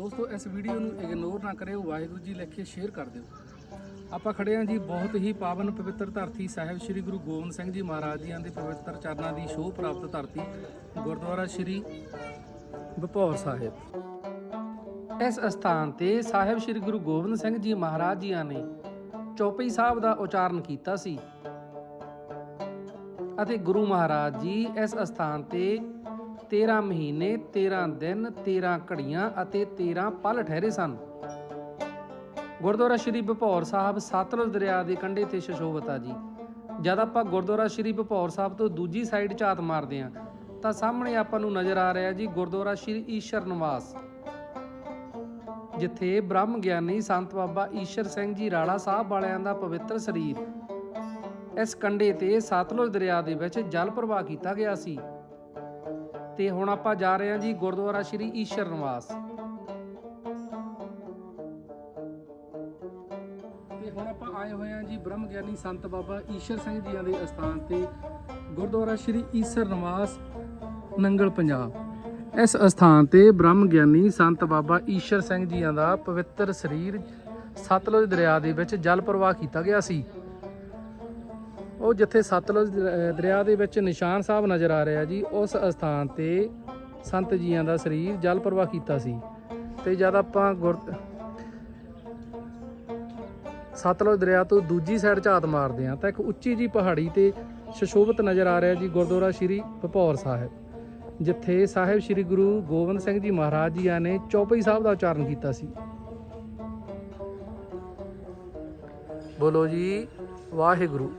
ਦੋਸਤੋ, ਇਸ ਵੀਡੀਓ ਨੂੰ ਇਗਨੋਰ ਨਾ ਕਰਿਓ, ਵਾਹਿਗੁਰੂ ਜੀ ਲਿਖ ਸ਼ੇਅਰ ਕਰ ਦਿਓ। ਆਪਾਂ ਖੜੇ ਹਾਂ ਜੀ ਬਹੁਤ ਹੀ ਪਾਵਨ ਪਵਿੱਤਰ ਧਰਤੀ ਸਾਹਿਬ, ਸ੍ਰੀ ਗੁਰੂ ਗੋਬਿੰਦ ਸਿੰਘ ਜੀ ਮਹਾਰਾਜ ਜੀਆਂ ਦੇ ਪਵਿੱਤਰ ਚਰਨਾਂ ਦੀ ਸ਼ੋਭ ਪ੍ਰਾਪਤ ਧਰਤੀ, ਗੁਰਦੁਆਰਾ ਸ੍ਰੀ ਬਪੌਰ ਸਾਹਿਬ। ਇਸ ਸਥਾਨ ਤੇ ਸਾਹਿਬ ਸ੍ਰੀ ਗੁਰੂ ਗੋਬਿੰਦ ਸਿੰਘ ਜੀ ਮਹਾਰਾਜ ਜੀਆਂ ਨੇ ਚੌਪਈ ਸਾਹਿਬ ਦਾ ਉਚਾਰਨ ਕੀਤਾ ਸੀ। ਅਤੇ ਗੁਰੂ ਮਹਾਰਾਜ ਜੀ ਇਸ ਸਥਾਨ ਤੇ 13 ਮਹੀਨੇ 13 ਦਿਨ 13 ਘੜੀਆਂ ਅਤੇ 13 ਪਲ ਠਹਿਰੇ ਸਨ। ਗੁਰਦੁਆਰਾ ਸ਼੍ਰੀ ਭਪੌਰ ਸਾਹਿਬ ਸਤਲੁਜ ਦਰਿਆ ਦੇ ਕੰਢੇ ਤੇ ਸ਼ਸ਼ੋਭਤ ਆ ਜੀ। ਜਦ ਆਪਾਂ ਗੁਰਦੁਆਰਾ ਸ਼੍ਰੀ ਭਪੌਰ ਸਾਹਿਬ ਤੋਂ ਦੂਜੀ ਸਾਈਡ ਝਾਤ ਮਾਰਦੇ ਆ ਤਾਂ ਸਾਹਮਣੇ ਆਪਾਂ ਨੂੰ ਨਜ਼ਰ ਆ ਰਿਹਾ ਜੀ ਗੁਰਦੁਆਰਾ ਸ਼੍ਰੀ ਈਸ਼ਰ ਨਿਵਾਸ। ਜਿੱਥੇ ਬ੍ਰਹਮ ਗਿਆਨੀ ਸੰਤ ਬਾਬਾ ਈਸ਼ਰ ਸਿੰਘ ਜੀ ਰਾੜਾ ਸਾਹਿਬ ਵਾਲਿਆਂ ਦਾ ਪਵਿੱਤਰ ਸਰੀਰ ਇਸ ਕੰਢੇ ਤੇ ਸਤਲੁਜ ਦਰਿਆ ਦੇ ਵਿੱਚ ਜਲ ਪ੍ਰਵਾਹ ਕੀਤਾ ਗਿਆ ਸੀ। ਤੇ ਹੁਣ ਆਪਾਂ ਜਾ ਰਹੇ ਹਾਂ ਜੀ ਗੁਰਦੁਆਰਾ ਸ਼੍ਰੀ ਈਸ਼ਰ ਨਿਵਾਸ। ਤੇ ਹੁਣ ਆਪਾਂ ਆਏ ਹੋਏ ਹਾਂ ਜੀ ਬ੍ਰਹਮ ਗਿਆਨੀ ਸੰਤ ਬਾਬਾ ਈਸ਼ਰ ਸਿੰਘ ਜੀਆਂ ਦੇ ਅਸਥਾਨ ਤੇ ਗੁਰਦੁਆਰਾ ਸ਼੍ਰੀ ਈਸ਼ਰ ਨਿਵਾਸ, ਨੰਗਲ ਪੰਜਾਬ। ਇਸ ਅਸਥਾਨ ਤੇ ਬ੍ਰਹਮ ਗਿਆਨੀ ਸੰਤ ਬਾਬਾ ਈਸ਼ਰ ਸਿੰਘ ਜੀਆਂ ਦਾ ਪਵਿੱਤਰ ਸਰੀਰ ਸਤਲੁਜ ਦਰਿਆ ਦੇ ਵਿੱਚ ਜਲ ਪ੍ਰਵਾਹ ਕੀਤਾ ਗਿਆ ਸੀ। ਉਹ ਜਿੱਥੇ ਸਤਲੁਜ ਦਰਿਆ ਦੇ ਵਿੱਚ ਨਿਸ਼ਾਨ ਸਾਹਿਬ ਨਜ਼ਰ ਆ ਰਿਹਾ ਜੀ, ਉਸ ਅਸਥਾਨ ਤੇ ਸੰਤ ਜੀਆਂ ਦਾ ਸਰੀਰ ਜਲ ਪ੍ਰਵਾਹ ਕੀਤਾ ਸੀ। ਤੇ ਜਦ ਆਪਾਂ ਗੁਰ, ਸਤਲੁਜ ਦਰਿਆ ਤੋਂ ਦੂਜੀ ਸਾਈਡ ਝਾਤ ਮਾਰਦੇ ਆ ਤਾਂ ਇੱਕ ਉੱਚੀ ਜੀ ਪਹਾੜੀ ਤੇ ਸ਼ਸ਼ੋਭਤ ਨਜ਼ਰ ਆ ਰਿਹਾ ਜੀ ਗੁਰਦੁਆਰਾ ਸ਼੍ਰੀ ਭਪੌਰ ਸਾਹਿਬ, ਜਿੱਥੇ ਸਾਹਿਬ ਸ਼੍ਰੀ ਗੁਰੂ ਗੋਬਿੰਦ ਸਿੰਘ ਜੀ ਮਹਾਰਾਜ ਜੀਆਂ ਨੇ ਚੌਪਈ ਸਾਹਿਬ ਦਾ ਉਚਾਰਨ ਕੀਤਾ ਸੀ। ਬੋਲੋ ਜੀ, ਵਾਹਿਗੁਰੂ।